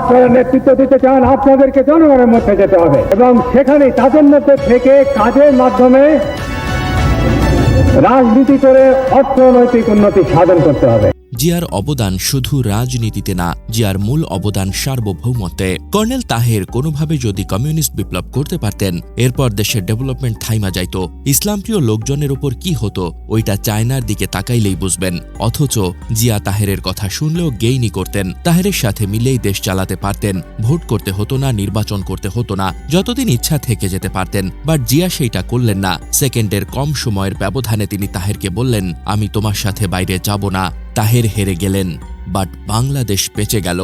আপনারা নেতৃত্ব দিতে চান, আপনাদেরকে জনগণের মধ্যে যেতে হবে। এবং সেখানে তাদের মধ্যে থেকে কাজের মাধ্যমে রাজনীতি করে অর্থনৈতিক উন্নতি সাধন করতে হবে। জিয়ার অবদান শুধু রাজনীতিতে না, জিয়ার মূল অবদান সার্বভৌমত্বে। কর্নেল তাহের কোনোভাবে যদি কমিউনিস্ট বিপ্লব করতে পারতেন, এরপর দেশের ডেভেলপমেন্ট থাইমা যাইত। ইসলামপ্রিয় লোকজনের ওপর কি হতো, ওইটা চায়নার দিকে তাকাইলেই বুঝবেন। অথচ জিয়া তাহেরের কথা শুনলেও গেইনি করতেন। তাহেরের সাথে মিলেই দেশ চালাতে পারতেন, ভোট করতে হতো না, নির্বাচন করতে হতো না, যতদিন ইচ্ছা থেকে যেতে পারতেন। বাট জিয়া সেইটা করলেন না। সেকেন্ডের কম সময়ের ব্যবধানে তিনি তাহেরকে বললেন, আমি তোমার সাথে বাইরে যাব না। তাহের হেরে গেলেন, বাট বাংলাদেশ বেঁচে গেল।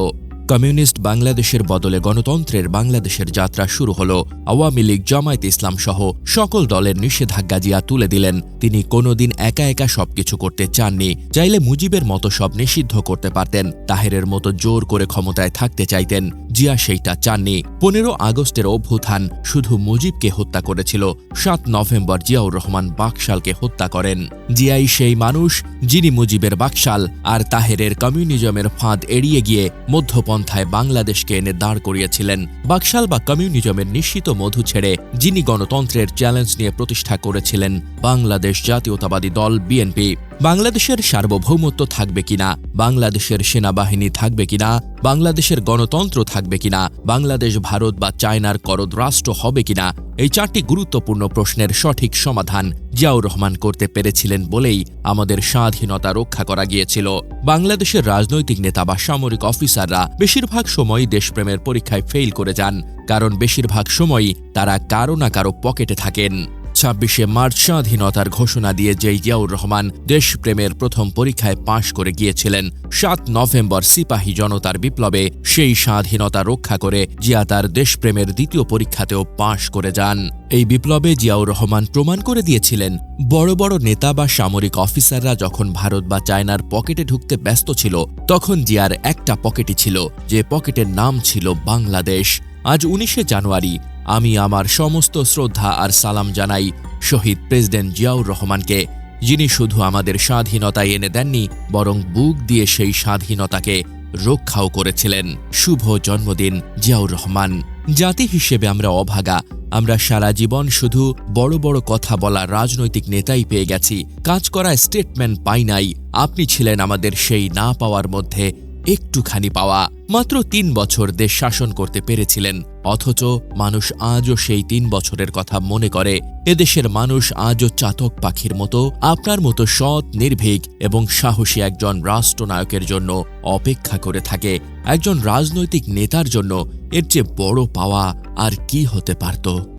কমিউনিস্ট বাংলাদেশের বদলে গণতন্ত্রের বাংলাদেশের যাত্রা শুরু হল। আওয়ামী লীগ, জামায়াত ইসলাম সহ সকল দলের নিষেধাজ্ঞা জিয়া তুলে দিলেন। তিনি কোনোদিন একা একা সবকিছু করতে চাননি। চাইলে মুজিবের মতো সব নিষিদ্ধ করতে পারতেন। তাহেরের মতো জোর করে ক্ষমতায় থাকতে চাইতেন। জিয়া সেইটা চাননি। পনেরো আগস্টের অভ্যুত্থান শুধু মুজিবকে হত্যা করেছিল। সাত নভেম্বর জিয়াউর রহমান বাকশালকে হত্যা করেন। জিয়াই সেই মানুষ যিনি মুজিবের বাকশাল আর তাহেরের কমিউনিজমের ফাঁদ এড়িয়ে গিয়ে মধ্যপন্থায় বাংলাদেশকে এনে দাঁড় করিয়েছিলেন। বাকশাল বা কমিউনিজমের নিশ্চিত মধু ছেড়ে যিনি গণতন্ত্রের চ্যালেঞ্জ নিয়ে প্রতিষ্ঠা করেছিলেন বাংলাদেশ জাতীয়তাবাদী দল বিএনপি। বাংলাদেশের সার্বভৌমত্ব থাকবে কিনা? বাংলাদেশের সেনাবাহিনী থাকবে কিনা? বাংলাদেশের গণতন্ত্র থাকবে কিনা? বাংলাদেশ, ভারত বা চায়নার করদ রাষ্ট্র হবে কিনা? এই চারটি গুরুত্বপূর্ণ প্রশ্নের সঠিক সমাধান জিয়াউর রহমান করতে পেরেছিলেন বলেই আমাদের স্বাধীনতা রক্ষা করা গিয়েছিল। বাংলাদেশের রাজনৈতিক নেতা বা সামরিক অফিসাররা বেশিরভাগ সময়ই দেশপ্রেমের পরীক্ষায় ফেল করে যান, কারণ বেশিরভাগ সময়ই তারা কারও না কারও পকেটে থাকেন। ছাব্বিশে মার্চ স্বাধীনতার ঘোষণা দিয়ে যেই জিয়াউর রহমান দেশপ্রেমের প্রথম পরীক্ষায় পাশ করে গিয়েছিলেন। সাত নভেম্বর সিপাহী জনতার বিপ্লবে সেই স্বাধীনতা রক্ষা করে জিয়া তার দেশপ্রেমের দ্বিতীয় পরীক্ষাতেও পাশ করে যান। এই বিপ্লবে জিয়াউর রহমান প্রমাণ করে দিয়েছিলেন, বড় বড় নেতা বা সামরিক অফিসাররা যখন ভারত বা চায়নার পকেটে ঢুকতে ব্যস্ত ছিল, তখন জিয়ার একটা পকেটই ছিল, যে পকেটের নাম ছিল বাংলাদেশ। আজ উনিশে জানুয়ারি। আমি আমার সমস্ত শ্রদ্ধা আর সালাম জানাই শহীদ প্রেসিডেন্ট জিয়াউর রহমানকে, যিনি শুধু আমাদের স্বাধীনতা এনে দেননি, বরং বুক দিয়ে সেই স্বাধীনতাকে রক্ষাও করেছিলেন। শুভ জন্মদিন, জিয়াউর রহমান। জাতি হিসেবে আমরা অভাগা। আমরা সারা জীবন শুধু বড় বড় কথা বলা রাজনৈতিক নেতাই পেয়ে গেছি। কাজ করা স্টেটমেন্ট পাই নাই। আপনি ছিলেন আমাদের সেই না পাওয়ার মধ্যে একটুখানি পাওয়া মাত্র তিন বছর দেশ শাসন করতে পেরেছিলেন। অথচ মানুষ আজও সেই তিন বছরের কথা মনে করে, এদেশের মানুষ আজও চাতক পাখির মতো, আপনার মতো সৎ, নির্ভীক এবং সাহসী একজন রাষ্ট্রনায়কের জন্য অপেক্ষা করে থাকে, একজন রাজনৈতিক নেতার জন্য এর চেয়ে বড় পাওয়া আর কি হতে পারত?